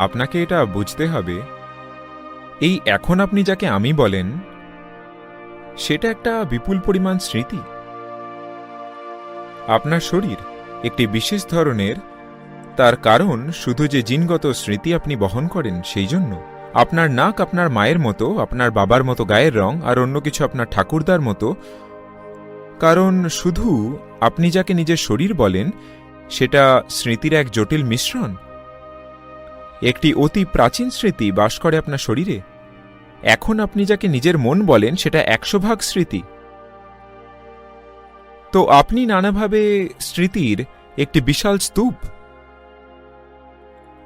আপনাকে এটা বুঝতে হবে। এই এখন আপনি যাকে আমি বলেন, সেটা একটা বিপুল পরিমাণ স্মৃতি। আপনার শরীর একটি বিশেষ ধরনের, তার কারণ শুধু যে জিনগত স্মৃতি আপনি বহন করেন সেই জন্য। আপনার নাক আপনার মায়ের মতো, আপনার বাবার মতো গায়ের রং আর অন্য কিছু আপনার ঠাকুরদার মতো। কারণ শুধু আপনি যাকে নিজের শরীর বলেন, সেটা স্মৃতির এক জটিল মিশ্রণ। একটি অতি প্রাচীন স্মৃতি বাস করে আপনার শরীরে। এখন আপনি যাকে নিজের মন বলেন, সেটা একশো ভাগ স্মৃতি। তো আপনি নানাভাবে স্মৃতির একটি বিশাল স্তূপ।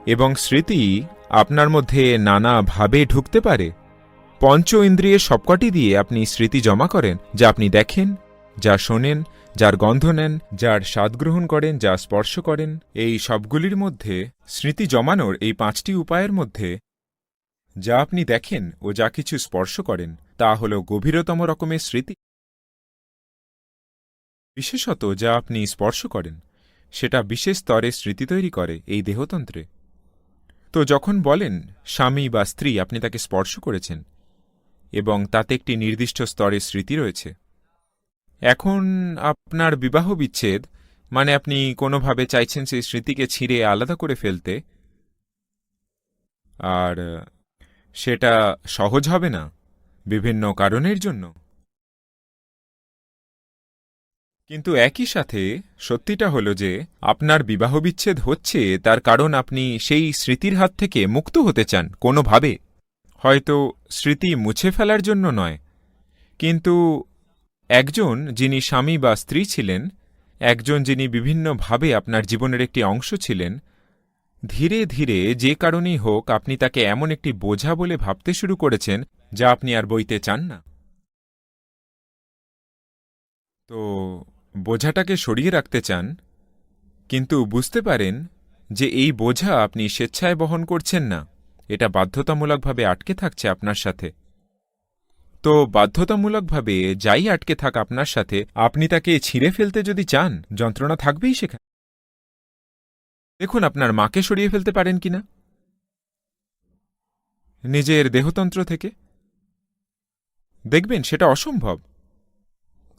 এবং স্মৃতি আপনার মধ্যে নানাভাবে ঢুকতে পারে। পঞ্চ ইন্দ্রিয়ের সবকটি দিয়ে আপনি স্মৃতি জমা করেন, যা আপনি দেখেন, যা শোনেন যার গন্ধ নেন, যার স্বাদ গ্রহণ করেন, যা স্পর্শ করেন, এই সবগুলির মধ্যে স্মৃতি জমানোর এই পাঁচটি উপায়ের মধ্যে, যা আপনি দেখেন ও যা কিছু স্পর্শ করেন, তা হল গভীরতম রকমের স্মৃতি। বিশেষত যা আপনি স্পর্শ করেন, সেটা বিশেষ স্তরে স্মৃতি তৈরি করে এই দেহতন্ত্রে। তো যখন বলেন, স্বামী বা স্ত্রী আপনি তাকে স্পর্শ করেছেন এবং তাতে একটি নির্দিষ্ট স্তরে স্মৃতি রয়েছে এখন আপনার বিবাহ বিচ্ছেদ মানে আপনি কোনোভাবে চাইছেন সেই স্মৃতিকে ছিঁড়ে আলাদা করে ফেলতে, আর সেটা সহজ হবে না বিভিন্ন কারণের জন্য। কিন্তু একই সাথে সত্যিটা হলো যে, আপনার বিবাহবিচ্ছেদ হচ্ছে তার কারণ আপনি সেই স্মৃতির হাত থেকে মুক্ত হতে চান কোনোভাবে। হয়তো স্মৃতি মুছে ফেলার জন্য নয়, কিন্তু একজন যিনি স্বামী বা স্ত্রী ছিলেন, একজন যিনি বিভিন্নভাবে আপনার জীবনের একটি অংশ ছিলেন, ধীরে ধীরে যে কারণেই হোক আপনি তাকে এমন একটি বোঝা বলে ভাবতে শুরু করেছেন, যা আপনি আর বইতে চান না। তো, বোঝাটাকে সরিয়ে রাখতে চান, কিন্তু বুঝতে পারেন যে এই বোঝা আপনি স্বেচ্ছায় বহন করছেন না, এটা বাধ্যতামূলকভাবে আটকে থাকছে আপনার সাথে। তো বাধ্যতামূলকভাবে যাই আটকে থাক আপনার সাথে, আপনি তাকে ছিঁড়ে ফেলতে যদি চান, যন্ত্রণা থাকবেই সেখানে। দেখুন, আপনার মাকে সরিয়ে ফেলতে পারেন কিনা? নিজের দেহতন্ত্র থেকে? দেখবেন, সেটা অসম্ভব।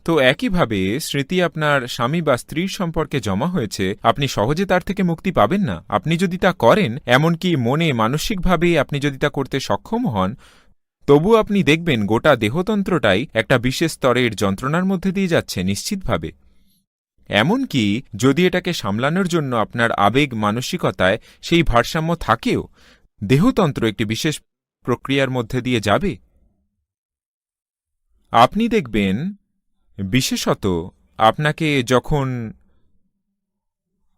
তো একইভাবে, স্মৃতি আপনার স্বামী বা স্ত্রীর সম্পর্কে জমা হয়েছে, আপনি সহজে তার থেকে মুক্তি পাবেন না। আপনি যদি তা করেন, এমনকি মনে, মানসিকভাবে আপনি যদি তা করতে সক্ষম হন তবু আপনি দেখবেন গোটা দেহতন্ত্রটাই একটা বিশেষ স্তরের যন্ত্রণার মধ্যে দিয়ে যাচ্ছে নিশ্চিতভাবে। এমনকি যদি এটাকে সামলানোর জন্য আপনার আবেগ মানসিকতায় সেই ভারসাম্য থাকেও, দেহতন্ত্র একটি বিশেষ প্রক্রিয়ার মধ্যে দিয়ে যাবে। আপনি দেখবেন, বিশেষত আপনাকে যখন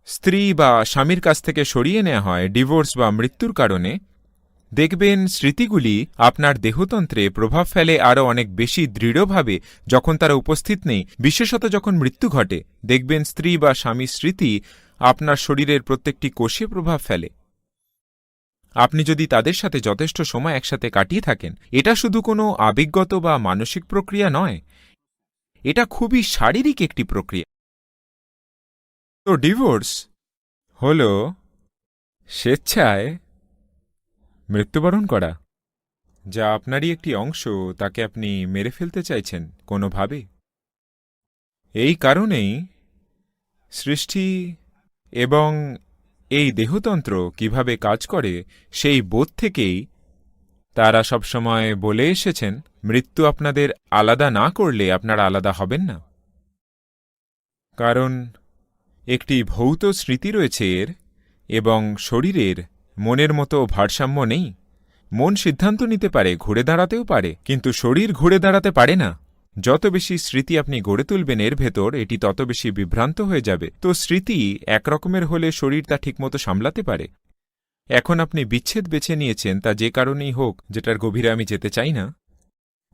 স্ত্রী বা স্বামীর কাছ থেকে সরিয়ে নেওয়া হয়, ডিভোর্স বা মৃত্যুর কারণে দেখবেন স্মৃতিগুলি আপনার দেহতন্ত্রে প্রভাব ফেলে আরও অনেক বেশি দৃঢ়ভাবে যখন তারা উপস্থিত নেই। বিশেষত যখন মৃত্যু ঘটে, দেখবেন স্ত্রী বা স্বামীর স্মৃতি আপনার শরীরের প্রত্যেকটি কোষে প্রভাব ফেলে। আপনি যদি তাদের সাথে যথেষ্ট সময় একসাথে কাটিয়ে থাকেন, এটা শুধু কোনো আবেগগত বা মানসিক প্রক্রিয়া নয়, এটা খুবই শারীরিক একটি প্রক্রিয়া। তো ডিভোর্স হল স্বেচ্ছায় মৃত্যুবরণ করা। যা আপনারই একটি অংশ, তাকে আপনি মেরে ফেলতে চাইছেন, কোনোভাবে। এই কারণেই সৃষ্টি এবং এই দেহতন্ত্র কীভাবে কাজ করে, সেই বোধ থেকেই তারা সবসময় বলে এসেছেন, মৃত্যু আপনাদের আলাদা না করলে আপনারা আলাদা হবেন না। কারণ একটি ভৌত স্মৃতি রয়েছে এর এবং শরীরের মনের মতো ভারসাম্য নেই। মন সিদ্ধান্ত নিতে পারে, ঘুরে দাঁড়াতেও পারে, কিন্তু শরীর ঘুরে দাঁড়াতে পারে না। যত বেশি স্মৃতি আপনি গড়ে তুলবেন, এর ভেতর এটি তত বেশি বিভ্রান্ত হয়ে যাবে। তো স্মৃতি একরকমের হলে শরীর তা ঠিকমতো সামলাতে পারে। এখন আপনি বিচ্ছেদ বেছে নিয়েছেন, তা যে কারণেই হোক, যেটার গভীরে আমি যেতে চাই না।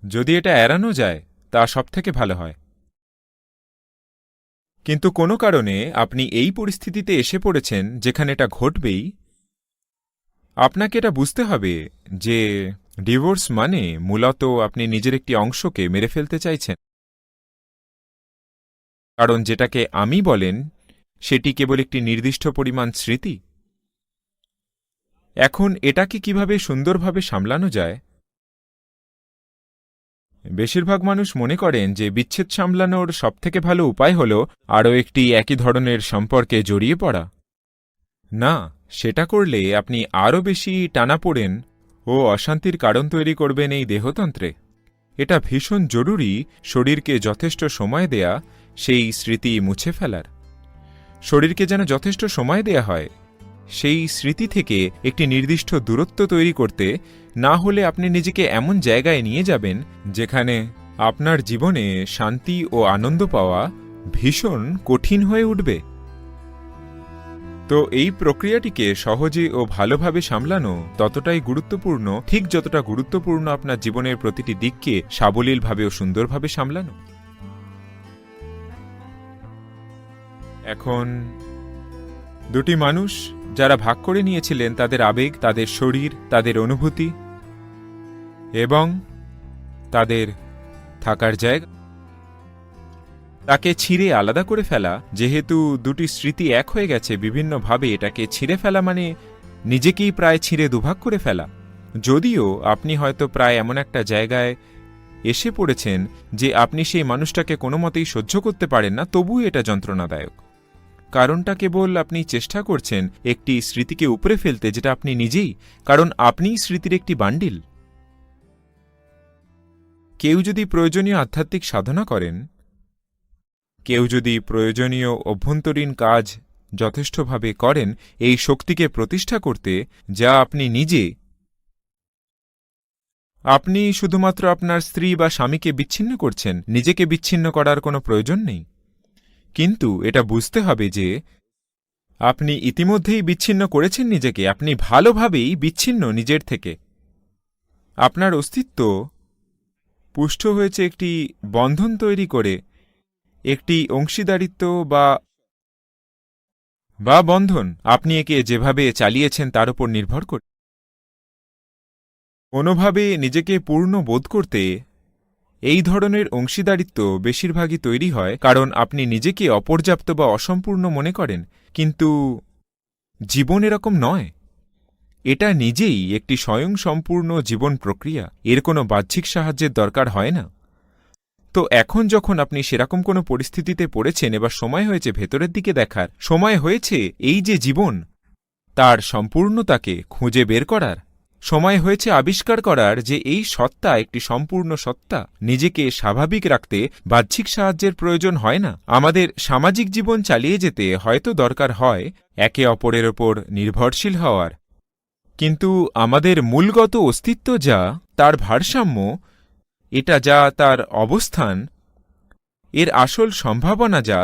যদি এটা এড়ানো যায়, তা সবথেকে ভালো হয়। কিন্তু কোনো কারণে আপনি এই পরিস্থিতিতে এসে পড়েছেন, যেখানে এটা ঘটবেই আপনাকে এটা বুঝতে হবে যে ডিভোর্স মানে মূলত আপনি নিজের একটি অংশকে মেরে ফেলতে চাইছেন। কারণ যেটাকে আমি বলেন, সেটি কেবল একটি নির্দিষ্ট পরিমাণ স্মৃতি। এখন এটাকে কীভাবে সুন্দরভাবে সামলানো যায়? বেশিরভাগ মানুষ মনে করেন যে বিচ্ছেদ সামলানোর সবথেকে ভালো উপায় হল আরও একটি একই ধরনের সম্পর্কে জড়িয়ে পড়া। না সেটা করলে আপনি আরও বেশি টানাপোড়েন ও অশান্তির কারণ তৈরি করবেন এই দেহতন্ত্রে। এটা ভীষণ জরুরি শরীরকে যথেষ্ট সময় দেয়া, সেই স্মৃতি মুছে ফেলার। শরীরকে যেন যথেষ্ট সময় দেয়া হয়, সেই স্মৃতি থেকে একটি নির্দিষ্ট দূরত্ব তৈরি করতে না হলে আপনি নিজেকে এমন জায়গায় নিয়ে যাবেন যেখানে আপনার জীবনে শান্তি ও আনন্দ পাওয়া ভীষণ কঠিন হয়ে উঠবে। তো এই প্রক্রিয়াটিকে সহজে ও ভালোভাবে সামলানো ততটাই গুরুত্বপূর্ণ, ঠিক যতটা গুরুত্বপূর্ণ আপনার জীবনের প্রতিটি দিককে সাবলীলভাবে ও সুন্দরভাবে সামলানো। এখন, দুটি মানুষ যারা ভাগ করে নিয়েছিলেন, তাদের আবেগ, তাদের শরীর, তাদের অনুভূতি এবং তাদের থাকার জায়গা। তাকে ছিঁড়ে আলাদা করে ফেলা, যেহেতু দুটি স্মৃতি এক হয়ে গেছে, বিভিন্নভাবে এটাকে ছিঁড়ে ফেলা মানে নিজেকেই প্রায় ছিঁড়ে দুভাগ করে ফেলা। যদিও আপনি হয়তো প্রায় এমন একটা জায়গায় এসে পড়েছেন যে আপনি সেই মানুষটাকে কোনো মতেই সহ্য করতে পারেন না, তবুও এটা যন্ত্রণাদায়ক। কারণটা কেবল আপনি চেষ্টা করছেন একটি স্মৃতিকে উপরে ফেলতে, যেটা আপনি নিজেই, কারণ আপনিই স্মৃতির একটি বান্ডিল। কেউ যদি প্রয়োজনীয় আধ্যাত্মিক সাধনা করেন কেউ যদি প্রয়োজনীয় অভ্যন্তরীণ কাজ যথেষ্টভাবে করেন, এই শক্তিকে প্রতিষ্ঠা করতে যা আপনি নিজে, আপনি শুধুমাত্র আপনার স্ত্রী বা স্বামীকে বিচ্ছিন্ন করছেন, নিজেকে বিচ্ছিন্ন করার কোনো প্রয়োজন নেই। কিন্তু এটা বুঝতে হবে যে, আপনি ইতিমধ্যেই বিচ্ছিন্ন করেছেন নিজেকে, আপনি ভালোভাবেই বিচ্ছিন্ন নিজের থেকে। আপনার অস্তিত্ব পুষ্ট হয়েছে একটি বন্ধন তৈরি করে একটি অংশীদারিত্ব বা বা বন্ধন আপনি একে যেভাবে চালিয়েছেন তার উপর নির্ভর করে। কোনোভাবে নিজেকে পূর্ণ বোধ করতে এই ধরনের অংশীদারিত্ব বেশিরভাগই তৈরি হয় কারণ আপনি নিজেকে অপর্যাপ্ত বা অসম্পূর্ণ মনে করেন, কিন্তু জীবন এরকম নয়। এটা নিজেই একটি স্বয়ংসম্পূর্ণ জীবন প্রক্রিয়া। এর কোনো বাহ্যিক সাহায্যের দরকার হয় না। তো এখন যখন আপনি সেরকম কোনো পরিস্থিতিতে পড়েছেন, এবার সময় হয়েছে ভেতরের দিকে দেখার। সময় হয়েছে এই যে জীবন, তার সম্পূর্ণতাকে খুঁজে বের করার। সময় হয়েছে আবিষ্কার করার যে এই সত্তা একটি সম্পূর্ণ সত্তা। নিজেকে স্বাভাবিক রাখতে বাহ্যিক সাহায্যের প্রয়োজন হয় না। আমাদের সামাজিক জীবন চালিয়ে যেতে হয়তো দরকার হয় একে অপরের ওপর নির্ভরশীল হওয়ার। কিন্তু আমাদের মূলগত অস্তিত্ব যা, তার ভারসাম্য এটা যা তার অবস্থান, এর আসল সম্ভাবনা যা,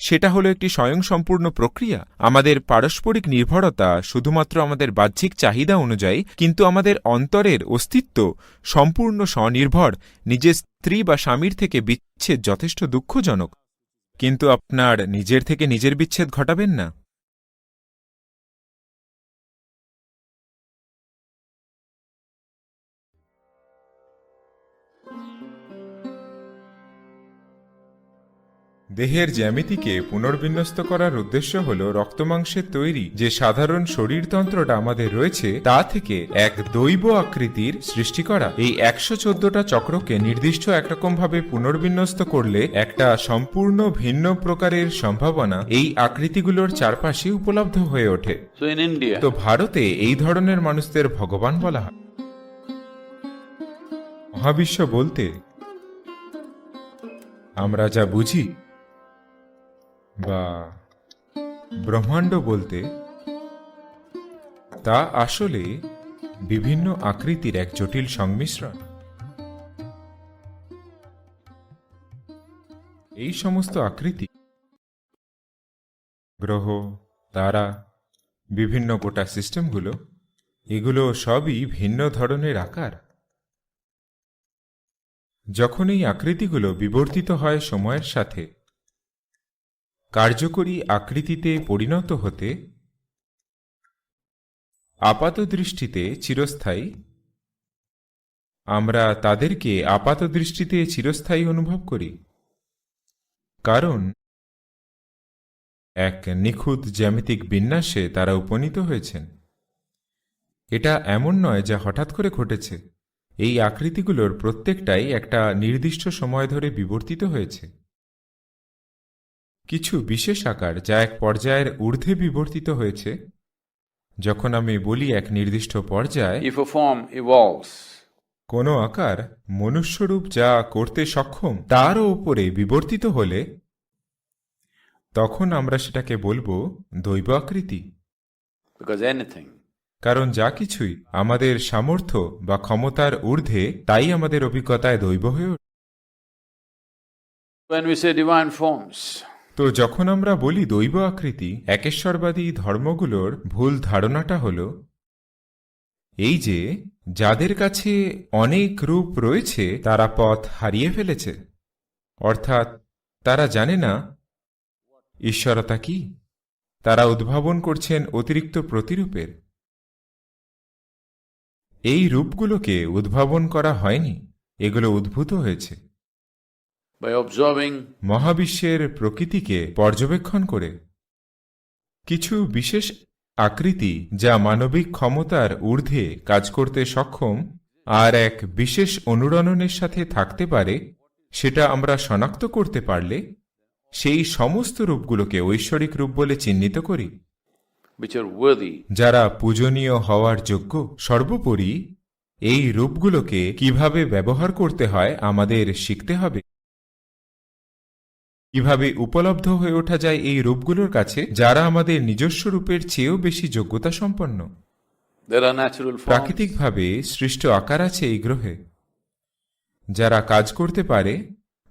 সেটা হলো একটি স্বয়ংসম্পূর্ণ প্রক্রিয়া। আমাদের পারস্পরিক নির্ভরতা শুধুমাত্র আমাদের বাহ্যিক চাহিদা অনুযায়ী, কিন্তু আমাদের অন্তরের অস্তিত্ব সম্পূর্ণ স্বনির্ভর, নিজের স্ত্রী বা স্বামীর থেকে বিচ্ছেদ যথেষ্ট দুঃখজনক। কিন্তু আপনার নিজের থেকে নিজের বিচ্ছেদ ঘটাবেন না। দেহের জ্যামিতিকে পুনর্বিন্যস্ত করার উদ্দেশ্য হল রক্তমাংসের তৈরি যে সাধারণ শরীরতন্ত্রটা আমাদের রয়েছে তা থেকে এক দৈব আকৃতির সৃষ্টি করা। এই একশো চোদ্দটা চক্রকে নির্দিষ্ট একরকমভাবে পুনর্বিন্যস্ত করলে একটা সম্পূর্ণ ভিন্ন প্রকারের সম্ভাবনা এই আকৃতিগুলোর চারপাশে উপলব্ধ হয়ে ওঠে। তো ভারতে এই ধরনের মানুষদের ভগবান বলা হয়। মহাবিশ্ব বলতে আমরা যা বুঝি বা ব্রহ্মাণ্ড বলতে তা আসলে বিভিন্ন আকৃতির এক জটিল সংমিশ্রণ। এই সমস্ত আকৃতি গ্রহ, তারা, বিভিন্ন গোটা সিস্টেমগুলো, এগুলো সবই ভিন্ন ধরনের আকার। যখন এই আকৃতিগুলো বিবর্তিত হয় সময়ের সাথে কার্যকরী আকৃতিতে পরিণত হতে আপাত দৃষ্টিতে চিরস্থায়ী। আমরা তাদেরকে আপাত দৃষ্টিতে চিরস্থায়ী অনুভব করি। কারণ এক নিখুঁত জ্যামিতিক বিন্যাসে তারা উপনীত হয়েছেন। এটা এমন নয় যা হঠাৎ করে ঘটেছে। এই আকৃতিগুলোর প্রত্যেকটাই একটা নির্দিষ্ট সময় ধরে বিবর্তিত হয়েছে। কিছু বিশেষ আকার যা এক পর্যায়ের ঊর্ধ্বে বিবর্তিত হয়েছে। যখন আমি বলি এক নির্দিষ্ট পর্যায় If a form evolves, কোনো আকার মনুষ্যরূপ যা করতে সক্ষম তারও উপরে বিবর্তিত হলে তখন আমরা সেটাকে বলব দৈব আকৃতি because anything. কারণ যা কিছুই আমাদের সামর্থ্য বা ক্ষমতার ঊর্ধ্বে তাই আমাদের অভিজ্ঞতায় দৈব হয়ে ওঠে। When we say divine forms, তো যখন আমরা বলি দৈব আকৃতি, একেশ্বরবাদী ধর্মগুলোর ভুল ধারণাটা হল, এই যে যাদের কাছে অনেক রূপ রয়েছে, তারা পথ হারিয়ে ফেলেছে। অর্থাৎ তারা জানে না, ঈশ্বরতা কি? তারা উদ্ভাবন করছেন অতিরিক্ত প্রতিরূপের। এই রূপগুলোকে উদ্ভাবন করা হয়নি, এগুলো উদ্ভূত হয়েছে। মহাবিশ্বের প্রকৃতিকে পর্যবেক্ষণ করে। কিছু বিশেষ আকৃতি যা মানবিক ক্ষমতার ঊর্ধ্বে কাজ করতে সক্ষম আর এক বিশেষ অনুরণনের সাথে থাকতে পারে সেটা আমরা শনাক্ত করতে পারলে সেই সমস্ত রূপগুলোকে ঐশ্বরিক রূপ বলে চিহ্নিত করি যারা পূজনীয় হওয়ার যোগ্য। সর্বোপরি এই রূপগুলোকে কীভাবে ব্যবহার করতে হয় আমাদের শিখতে হবে। কীভাবে উপলব্ধ হয়ে ওঠা যায় এই রূপগুলোর কাছে যারা আমাদের নিজস্ব রূপের চেয়েও বেশি যোগ্যতা সম্পন্ন। প্রাকৃতিকভাবে সৃষ্ট আকার আছে এই গ্রহে। যারা কাজ করতে পারে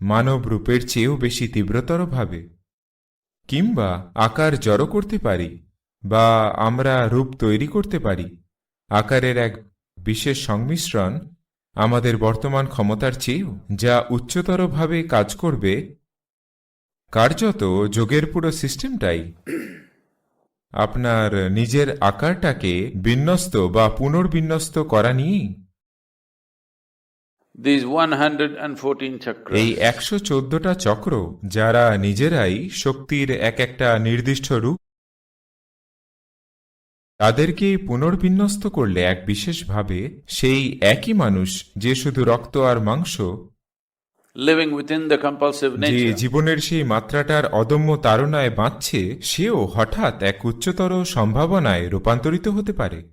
মানব রূপের চেয়েও বেশি তীব্রতরভাবে কিংবা আকার জড়ো করতে পারি বা আমরা রূপ তৈরি করতে পারি। আকারের এক বিশেষ সংমিশ্রণ আমাদের বর্তমান ক্ষমতার চেয়েও যা উচ্চতরভাবে কাজ করবে কার্যত যোগের পুরো সিস্টেমটাই। আপনার নিজের আকারটাকে বিন্যস্ত বা পুনর্বিন্যস্ত করা নিয়েই these 114 chakras এই একশো চোদ্দটা চক্র যারা নিজেরাই শক্তির এক একটা নির্দিষ্ট রূপ তাদেরকে পুনর্বিন্যস্ত করলে এক বিশেষভাবে সেই একই মানুষ যে শুধু রক্ত আর মাংস within the compulsive যে জীবনের সেই মাত্রাটার অদম্য তাড়নায় বাঁচছে সেও হঠাৎ এক উচ্চতর সম্ভাবনায় রূপান্তরিত হতে পারে।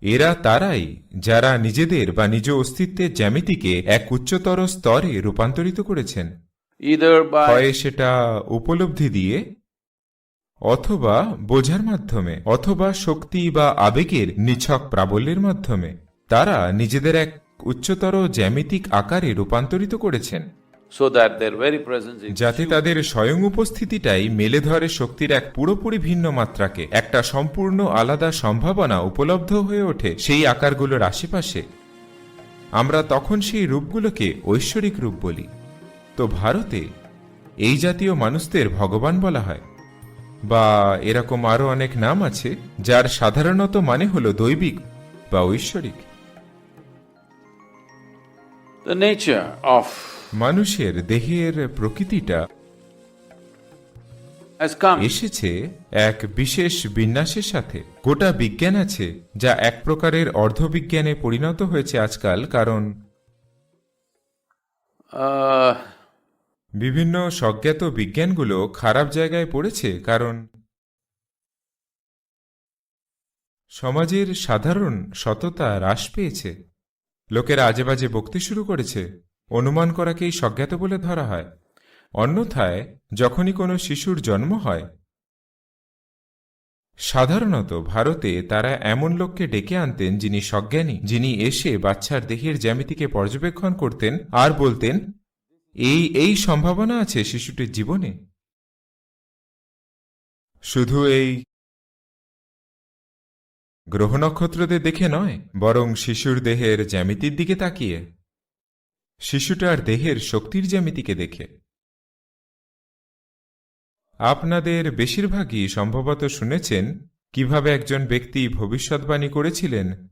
এরা তারাই যারা নিজেদের বা নিজ অস্তিত্বের জ্যামিতিকে এক উচ্চতর স্তরে রূপান্তরিত করেছেন। হয় সেটা উপলব্ধি দিয়ে অথবা বোঝার মাধ্যমে অথবা শক্তি বা আবেগের নিছক প্রাবল্যের মাধ্যমে। তারা নিজেদের এক উচ্চতর জ্যামিতিক আকারে রূপান্তরিত করেছেন। যাতে তাদের স্বয়ং উপস্থিতিটাই মেলে ধরে শক্তির এক পুরোপুরি ভিন্ন মাত্রাকে একটা সম্পূর্ণ আলাদা সম্ভাবনা উপলব্ধ হয়ে ওঠে সেই আকারগুলোর আশেপাশে। আমরা তখন সেই রূপগুলোকে ঐশ্বরিক রূপ বলি। তো ভারতে এই জাতীয় মানুষদের ভগবান বলা হয়। বা এরকম আরও অনেক নাম আছে যার সাধারণত মানে হলো দৈবিক বা ঐশ্বরিক। মানুষের দেহের প্রকৃতিটা এসেছে এক বিশেষ বিন্যাসের সাথে। গোটা বিজ্ঞান আছে যা এক প্রকারের অর্ধবিজ্ঞানে পরিণত হয়েছে আজকাল কারণ বিভিন্ন স্বজ্ঞাত বিজ্ঞানগুলো খারাপ জায়গায় পড়েছে কারণ সমাজের সাধারণ সততা হ্রাস পেয়েছে। লোকেরা আজেবাজে বকতে শুরু করেছে। অনুমান করাকেই স্বজ্ঞাত বলে ধরা হয়। অন্যথায় যখনই কোনো শিশুর জন্ম হয়, সাধারণত ভারতে তারা এমন লোককে ডেকে আনতেন যিনি সজ্ঞানী, যিনি এসে বাচ্চার দেহের জ্যামিতিকে পর্যবেক্ষণ করতেন আর বলতেন, এই এই সম্ভাবনা আছে শিশুটির জীবনে। শুধু এই গ্রহ নক্ষত্রদের দেখে নয়, বরং শিশুর দেহের জ্যামিতির দিকে তাকিয়ে শিশুটার দেহের শক্তির জ্যামিতিকে দেখে আপনাদের বেশিরভাগই সম্ভবত শুনেছেন, কীভাবে একজন ব্যক্তি ভবিষ্যৎবাণী করেছিলেন.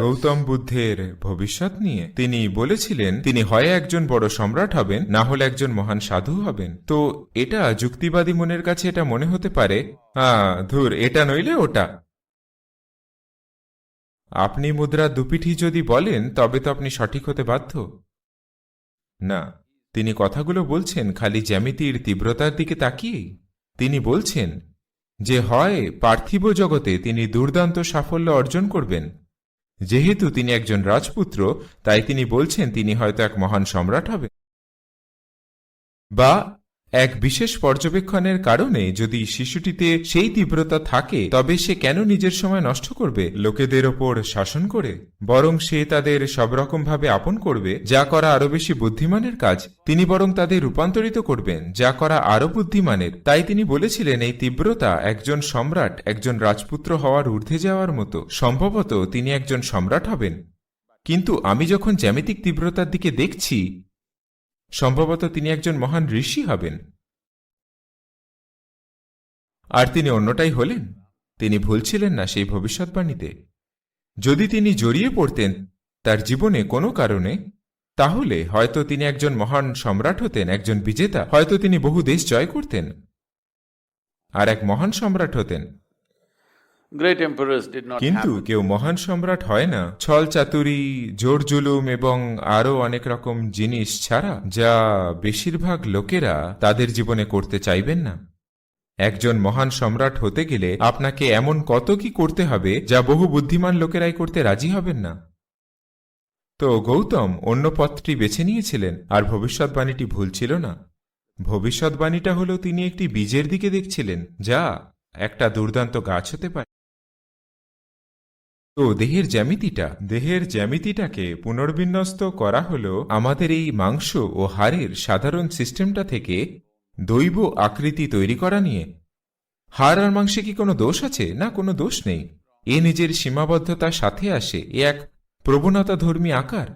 গৌতম বুদ্ধের ভবিষ্যৎ নিয়ে তিনি বলেছিলেন, তিনি হয় একজন বড় সম্রাট হবেন, না হলে একজন মহান সাধু হবেন। তো এটা যুক্তিবাদী মনের কাছে এটা মনে হতে পারে? ধুর, এটা নইলে ওটা। আপনি মুদ্রা দুপিঠি যদি বলেন, তবে তো আপনি সঠিক হতে বাধ্য। না, তিনি কথাগুলো বলছেন, খালি জ্যামিতির তীব্রতার দিকে তাকিয়েই। তিনি বলছেন যে হয়, পার্থিব জগতে তিনি দুর্দান্ত সাফল্য অর্জন করবেন। যেহেতু তিনি একজন রাজপুত্র, তাই তিনি বলছেন তিনি হয়তো এক মহান সম্রাট হবে বা এক বিশেষ পর্যবেক্ষণের কারণে যদি শিশুটিতে সেই তীব্রতা থাকে, তবে সে কেন নিজের সময় নষ্ট করবে? লোকেদের ওপর শাসন করে? বরং সে তাদের সব রকমভাবে আপন করবে? যা করা আরও বেশি বুদ্ধিমানের কাজ। তিনি বরং তাদের রূপান্তরিত করবেন, যা করা আরও বুদ্ধিমানের। তাই তিনি বলেছিলেন, এই তীব্রতা একজন সম্রাট, একজন রাজপুত্র হওয়ার ঊর্ধ্বে যাওয়ার মতো। সম্ভবত তিনি একজন সম্রাট হবেন। কিন্তু আমি যখন জ্যামিতিক তীব্রতার দিকে দেখছি সম্ভবত তিনি একজন মহান ঋষি হবেন। আর তিনি অন্যটাই হলেন। তিনি ভুল ছিলেন না সেই ভবিষ্যৎবাণীতে। যদি তিনি জড়িয়ে পড়তেন তার জীবনে কোনো কারণে, তাহলে হয়তো তিনি একজন মহান সম্রাট হতেন, একজন বিজেতা। হয়তো তিনি বহু দেশ জয় করতেন। আর এক মহান সম্রাট হতেন। কিন্তু কেউ মহান সম্রাট হয় না। ছল চাতুরি জোর জুলুম এবং আরও অনেক রকম জিনিস ছাড়া যা বেশিরভাগ লোকেরা তাদের জীবনে করতে চাইবেন না। একজন মহান সম্রাট হতে গেলে আপনাকে এমন কত কি করতে হবে যা বহু বুদ্ধিমান লোকেরাই করতে রাজি হবেন না। তো গৌতম অন্য পথটি বেছে নিয়েছিলেন আর ভবিষ্যৎবাণীটি ভুল ছিল না। ভবিষ্যৎবাণীটা হলো তিনি একটি বীজের দিকে দেখছিলেন যা একটা দুর্দান্ত গাছ হতে পারে। তো দেহের জ্যামিতিটা, দেহের জ্যামিতিটাকে পুনর্বিন্যস্ত করা হলো আমাদের এই মাংস ও হাড়ের সাধারণ সিস্টেমটা থেকে দৈব আকৃতি তৈরি করা নিয়ে। হাড় আর মাংসে কি কোনো দোষ আছে? না, কোনো দোষ নেই। এ নিজের সীমাবদ্ধতার সাথে আসে, এ এক প্রবণতা ধর্মী আকার।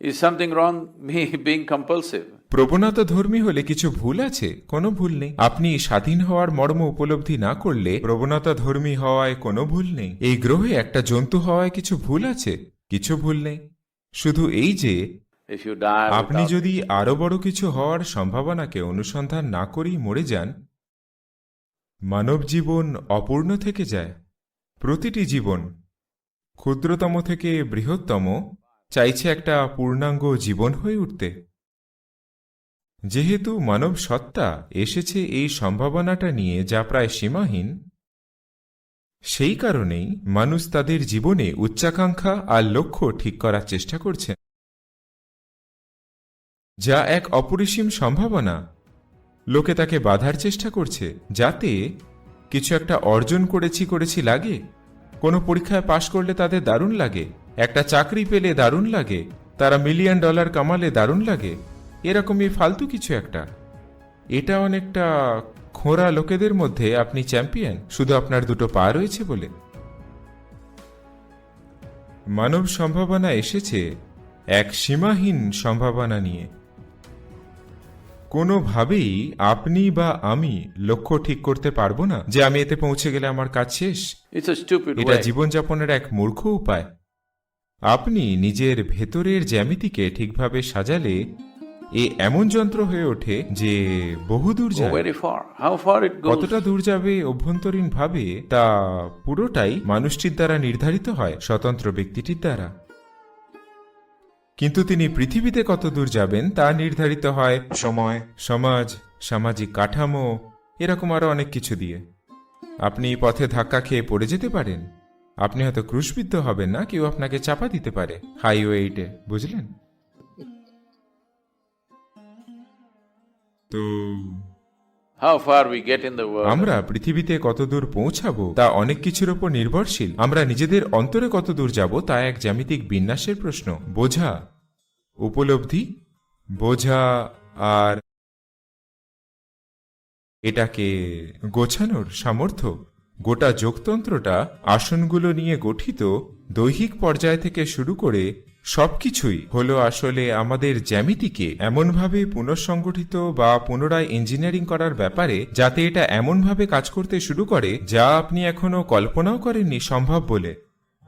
Is something wrong, me being compulsive? প্রবণতা ধর্মী হলে কিছু ভুল আছে? কোনো ভুল নেই। আপনি স্বাধীন হওয়ার মর্ম উপলব্ধি না করলে প্রবণতা ধর্মী হওয়ায় কোনো ভুল নেই। এই গ্রহে একটা জন্তু হওয়ায় কিছু ভুল আছে? কিছু ভুল নেই। শুধু এই যে আপনি যদি আরও বড় কিছু হওয়ার সম্ভাবনাকে অনুসন্ধান না করেই মরে যান মানব জীবন অপূর্ণ থেকে যায়। প্রতিটি জীবন ক্ষুদ্রতম থেকে বৃহত্তম চাইছে একটা পূর্ণাঙ্গ জীবন হয়ে উঠতে। যেহেতু মানব সত্তা এসেছে এই সম্ভাবনাটা নিয়ে যা প্রায় সীমাহীন, সেই কারণেই মানুষ তাদের জীবনে উচ্চাকাঙ্ক্ষা আর লক্ষ্য ঠিক করার চেষ্টা করছে যা এক অপরিসীম সম্ভাবনা। লোকে তাকে বাধার চেষ্টা করছে, যাতে কিছু একটা অর্জন করেছি করেছি লাগে, কোনো পরীক্ষায় পাশ করলে তাদের দারুণ লাগে, একটা চাকরি পেলে দারুণ লাগে, তারা মিলিয়ন ডলার কামালে দারুণ লাগে এরকমই ফালতু কিছু একটা। এটা অনেকটা খোঁড়া লোকেদের মধ্যে আপনি চ্যাম্পিয়ন শুধু আপনার দুটো পা রয়েছে বলে। মানব সম্ভাবনা এসেছে এক সীমাহীন সম্ভাবনা নিয়ে। কোনোভাবেই আপনি বা আমি লক্ষ্য ঠিক করতে পারব না যে আমি এতে পৌঁছে গেলে আমার কাজ শেষ। এটা জীবনযাপনের এক মূর্খ উপায়। আপনি নিজের ভেতরের জ্যামিতিকে ঠিকভাবে সাজালে এ এমন যন্ত্র হয়ে ওঠে যে বহুদূর goes? কতটা দূর যাবে অভ্যন্তরীণ ভাবে তা পুরোটাই মানুষটির দ্বারা নির্ধারিত হয় স্বতন্ত্র ব্যক্তিটির দ্বারা। কিন্তু তিনি পৃথিবীতে কত দূর যাবেন তা নির্ধারিত হয় সময় সমাজ সামাজিক কাঠামো এরকম আরও অনেক কিছু দিয়ে। আপনি পথে ধাক্কা খেয়ে পড়ে যেতে পারেন। আপনি হয়তো ক্রুশবিদ্ধ হবেন না কেউ আপনাকে চাপা দিতে পারে হাইওয়েটে বুঝলেন? তো How far we get in the world? আমরা পৃথিবীতে কতদূর পৌঁছাবো তা অনেক কিছুর উপর নির্ভরশীল। আমরা নিজেদের অন্তরে কতদূর যাব তা এক জ্যামিতিক বিন্যাসের প্রশ্ন। বোঝা উপলব্ধি বোঝা আর এটাকে গোছানোর সামর্থ্য। গোটা যোগতন্ত্রটা আসনগুলো নিয়ে গঠিত দৈহিক পর্যায় থেকে শুরু করে সবকিছুই হলো আসলে আমাদের জ্যামিতিকে এমনভাবে পুনঃসংগঠিত বা পুনরায় ইঞ্জিনিয়ারিং করার ব্যাপারে যাতে এটা এমনভাবে কাজ করতে শুরু করে যা আপনি এখনও কল্পনাও করেননি সম্ভব বলে।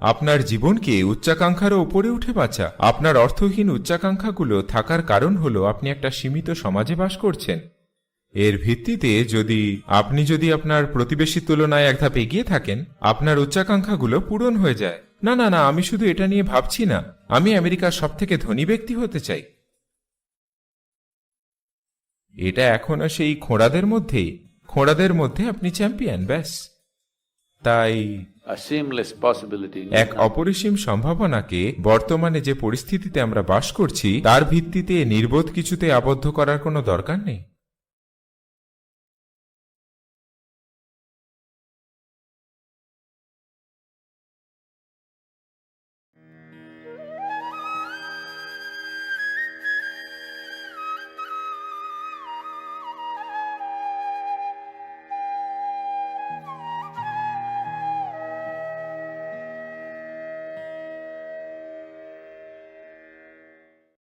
আপনার জীবনকে উচ্চাকাঙ্ক্ষারও উপরে উঠে বাঁচা আপনার অর্থহীন উচ্চাকাঙ্ক্ষাগুলো থাকার কারণ হলো আপনি একটা সীমিত সমাজে বাস করছেন। এর ভিত্তিতে যদি আপনি যদি আপনার প্রতিবেশীর তুলনায় এক ধাপ এগিয়ে থাকেন, আপনার উচ্চাকাঙ্ক্ষাগুলো পূরণ হয়ে যায়। না না না আমি শুধু এটা নিয়ে ভাবছি না। আমি আমেরিকার সব থেকে ধনী ব্যক্তি হতে চাই। এটা এখনও সেই খোঁড়াদের মধ্যেই খোঁড়াদের মধ্যে আপনি চ্যাম্পিয়ন ব্যাস। তাই এক অপরিসীম সম্ভাবনাকে বর্তমানে যে পরিস্থিতিতে আমরা বাস করছি তার ভিত্তিতে নির্বোধ কিছুতে আবদ্ধ করার কোনো দরকার নেই।